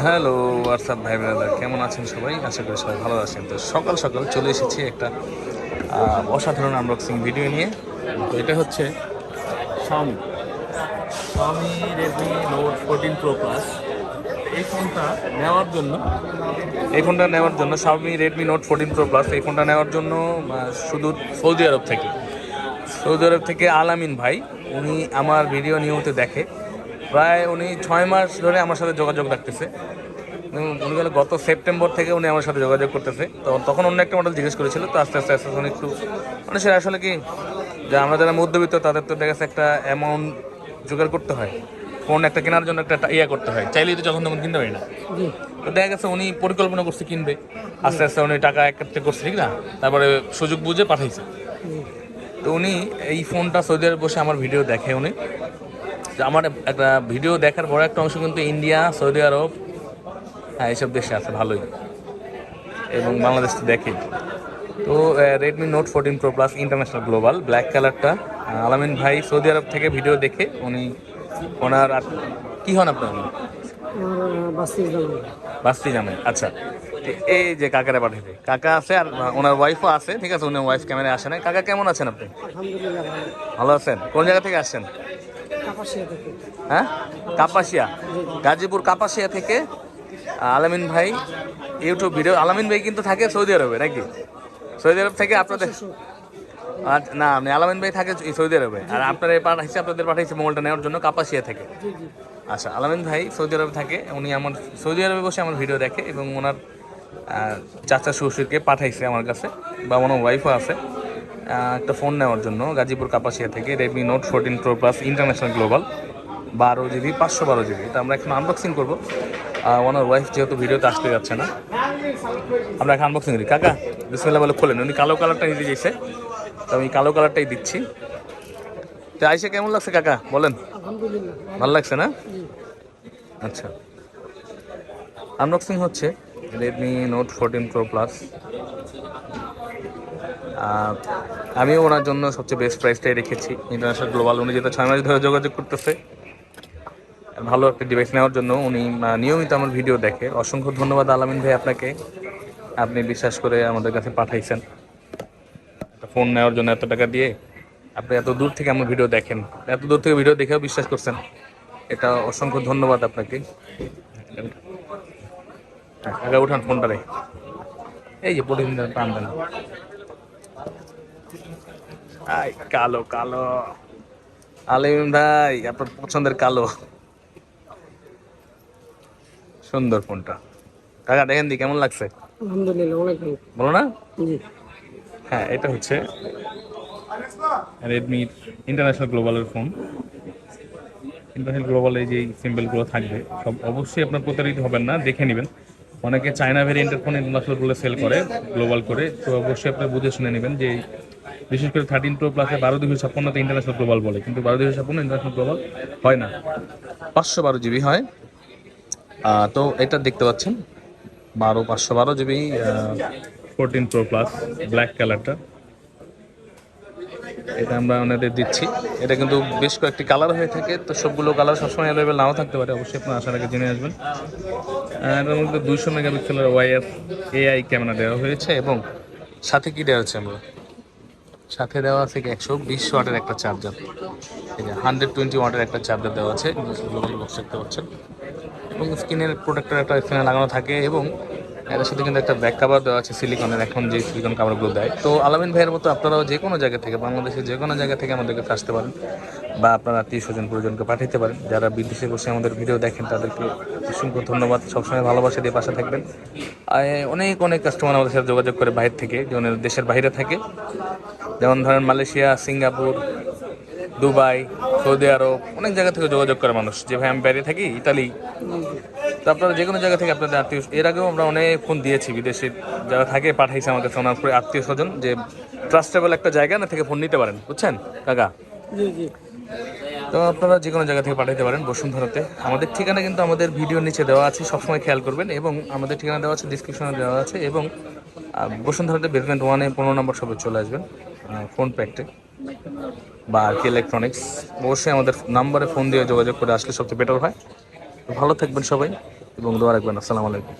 Hello WhatsApp ভাই brother কেমন আছেন সবাই? আশা করি সবাই ভালো আছেন। তো সকাল সকাল চলে এসেছি একটা অসাধারণ আনবক্সিং ভিডিও নিয়ে। তো এটা হচ্ছে Xiaomi Xiaomi Redmi note 14 pro plus এই ফোনটা নেওয়ার জন্য, এই ফোনটা নেওয়ার জন্য, Xiaomi Redmi note 14 pro plus এই ফোনটা নেওয়ার জন্য শুধু সৌদি আরব থেকে। সৌদি আরব থেকে আলামিন ভাই, উনি আমার ভিডিও নিয়মিত দেখে। প্রায় উনি ছয় মাস ধরে আমার সাথে যোগাযোগ রাখতেছে। উনি গেলে গত সেপ্টেম্বর থেকে উনি আমার সাথে যোগাযোগ করতেছে। তো তখন অন্য একটা মডেল জিজ্ঞেস করেছিল তো আস্তে আস্তে আস্তে আস্তে উনি একটু মানে সেটা আসলে কি যে আমরা যারা মধ্যবিত্ত তাদের তো দেখা গেছে একটা অ্যামাউন্ট জোগাড় করতে হয়। ফোন একটা কেনার জন্য একটা ইয়া করতে হয়। চাইলেই তো যখন তখন কিনতে পারি না। তো দেখা গেছে উনি পরিকল্পনা করছে কিনবে। আস্তে আস্তে উনি টাকা একত্রে করছে ঠিক না? তারপরে সুযোগ বুঝে পাঠাইছে। তো উনি এই ফোনটা সৌদি আরব বসে আমার ভিডিও দেখে উনি। আমার একটা ভিডিও দেখার বড় একটা অংশ কিন্তু ইন্ডিয়া সৌদি আরব হ্যাঁ এইসব দেশে আছে ভালোই। এবং বাংলাদেশ তো দেখে তো Redmi note fourteen pro plus international global black কালারটা আলামিন ভাই সৌদি আরব থেকে ভিডিও দেখে উনি ওনার আর কি হন আপনার? বাস্তি জামেন আচ্ছা। এই যে কাকারা পাঠাবে কাকা আছে আর ওনার ওয়াইফও আছে ঠিক আছে? উনি ওয়াইফ ক্যামেরায় আসে না কাকা কেমন আছেন আপনি? ভালো আছেন? কোন জায়গা থেকে আসছেন? হ্যাঁ? কাপাসিয়া? গাজীপুর কাপাসিয়া থেকে আলামিন ভাই ইউটিউব ভিডিও আলামিন ভাই কিন্তু থাকে সৌদি আরবে নাকি? সৌদি আরব থেকে আপনাদের আচ্ছা, না আপনি আলামিন ভাই থাকে সৌদি আরবে। আর আপনার পাঠাইছে আপনাদের পাঠাইছে মোবাইলটা নেওয়ার জন্য কাপাসিয়া থেকে। আচ্ছা আলামিন ভাই সৌদি আরবে থাকে উনি আমার সৌদি আরবে বসে আমার ভিডিও দেখে এবং ওনার চাচা শ্বশুরকে পাঠাইছে আমার কাছে বা ওনার ওয়াইফও আছে। একটা ফোন নেওয়ার জন্য গাজীপুর কাপাসিয়া থেকে Redmi note fourteen pro plus international global বারো জিবি পাঁচশো বারো জিবি এটা আমরা এখন আনবক্সিং করব। ওনার ওয়াইফ যেহেতু ভিডিওতে আসতে যাচ্ছে না আমরা এখন আনবক্সিং করি। কাকা বিসমিল্লা বলে খোলেন উনি কালো কালারটা নিতে চাইছে তো আমি কালো কালারটাই দিচ্ছি। তো আইসে কেমন লাগছে কাকা? বলেন। ভালো লাগছে না? আচ্ছা। আনবক্সিং হচ্ছে Redmi note fourteen pro plus আমিও ওনার জন্য সবচেয়ে বেস্ট প্রাইসটাই রেখেছি। ইন্টারন্যাশনাল গ্লোবাল উনি যেটা ছয় মাস ধরে যোগাযোগ করতেছে, ভালো একটা ডিভাইস নেওয়ার জন্য উনি নিয়মিত আমার ভিডিও দেখে। অসংখ্য ধন্যবাদ আলামিন ভাই আপনাকে। আপনি বিশ্বাস করে আমাদের কাছে পাঠাইছেন। একটা ফোন নেওয়ার জন্য এত টাকা দিয়ে আপনি এত দূর থেকে আমার ভিডিও দেখেন। এত দূর থেকে ভিডিও দেখেও বিশ্বাস করছেন। এটা অসংখ্য ধন্যবাদ আপনাকে। আগে উঠান ফোনটা রে এই যে প্রতিদিন টান আই কালো কালো। আলিম ভাই আপনার পছন্দের কালো। সুন্দর ফোনটা কাকা দেখেন দি কেমন লাগছে? আলহামদুলিল্লাহ অনেক ভালো। বলো না? হ্যাঁ এটা হচ্ছে রেডমি ইন্টারন্যাশনাল গ্লোবালের ফোন ইন্টারন্যাশনাল গ্লোবাল এই যে সিম্বলগুলো থাকবে সব অবশ্যই আপনার প্রতারিত হবেন না দেখে নেবেন। অনেকে চায়না ভেরিয়েন্টের ফোন ইন্টারন্যাশনাল বলে সেল করে গ্লোবাল করে তো অবশ্যই আপনার বুঝে শুনে নেবেন যে বিশেষ করে থার্টিন প্রো প্লাসে বারো দুশো ছাপ্পান্নতে ইন্টারন্যাশনাল গ্লোবাল বলে কিন্তু বারো দুশো ছাপ্পান্ন ইন্টারন্যাশনাল গ্লোবাল হয় না। পাঁচশো বারো জিবি হয়। তো এটা দেখতে পাচ্ছেন বারো পাঁচশো বারো GB fourteen pro plus black কালারটা এটা আমরা ওনাদের দিচ্ছি। এটা কিন্তু বেশ কয়েকটি কালার হয়ে থাকে তো সবগুলো কালার সবসময় অ্যাভেলেবেল নাও থাকতে পারে অবশ্যই আপনার আসার আগে জেনে আসবেন। এটার মধ্যে দুইশো মেগাপিক্সেলের ওয়াইএফ এআই ক্যামেরা দেওয়া হয়েছে এবং সাথে কি দেওয়া আছে আমরা? সাথে দেওয়া আছে একশো বিশ ওয়াটের একটা চার্জার। হান্ড্রেড টোয়েন্টি ওয়াটের একটা চার্জার দেওয়া আছে। দেখতে পাচ্ছেন। এবং স্ক্রিনের প্রোডাক্টের একটা স্ক্রিনে লাগানো থাকে এবং এর সাথে কিন্তু একটা ব্যাক কাভার দেওয়া আছে সিলিকনের এখন যে সিলিকন কাভারগুলো দেয়। তো আলামিন ভাইয়ের মতো আপনারাও যে কোনো জায়গা থেকে, বাংলাদেশের যে কোনো জায়গা থেকে আমাদের কাছে আসতে পারেন বা আপনার আত্মীয় স্বজন, পরিজনকে পাঠাতে পারেন। যারা বিদেশে বসে আমাদের ভিডিও দেখেন, তাদেরকে অসংখ্য ধন্যবাদ। সবসময় ভালোবাসা দিয়ে পাশে থাকবেন। অনেক অনেক কাস্টমার আমাদের সাথে যোগাযোগ করে বাইরে থেকে, যেমন দেশের বাইরে থাকে। যেমন ধরেন Malaysia, Singapore Dubai Saudi Arab অনেক জায়গা থেকে যোগাযোগ করে মানুষ। যে ভাই আমি বাইরে থাকি ইতালি। তো আপনারা যে কোনো জায়গা থেকে আপনাদের আত্মীয় এর আগেও আমরা অনেক ফোন দিয়েছি বিদেশে। যারা থাকে পাঠাইছে আমাদের কাছে ওনার আত্মীয় স্বজন যে ট্রাস্টেবল একটা জায়গা না থেকে ফোন নিতে পারেন বুঝছেন? কাকা? তো আপনারা যে কোনো জায়গা থেকে পাঠাতে পারেন বসুন্ধরাতে। আমাদের ঠিকানা কিন্তু আমাদের ভিডিওর নিচে দেওয়া আছে সবসময় খেয়াল করবেন। এবং আমাদের ঠিকানা দেওয়া আছে ডিসক্রিপশনে দেওয়া আছে। এবং বসুন্ধরাতে বেসমেন্ট ওয়ানে পনেরো নম্বর সবে চলে আসবেন ফোন প্যাকটে বা আর কি ইলেকট্রনিক্স অবশ্যই আমাদের নাম্বারে ফোন দিয়ে যোগাযোগ করে আসলে সবচেয়ে বেটার হয়। ভালো থাকবেন সবাই এবং দোয়া রাখবেন। আসসালামু আলাইকুম।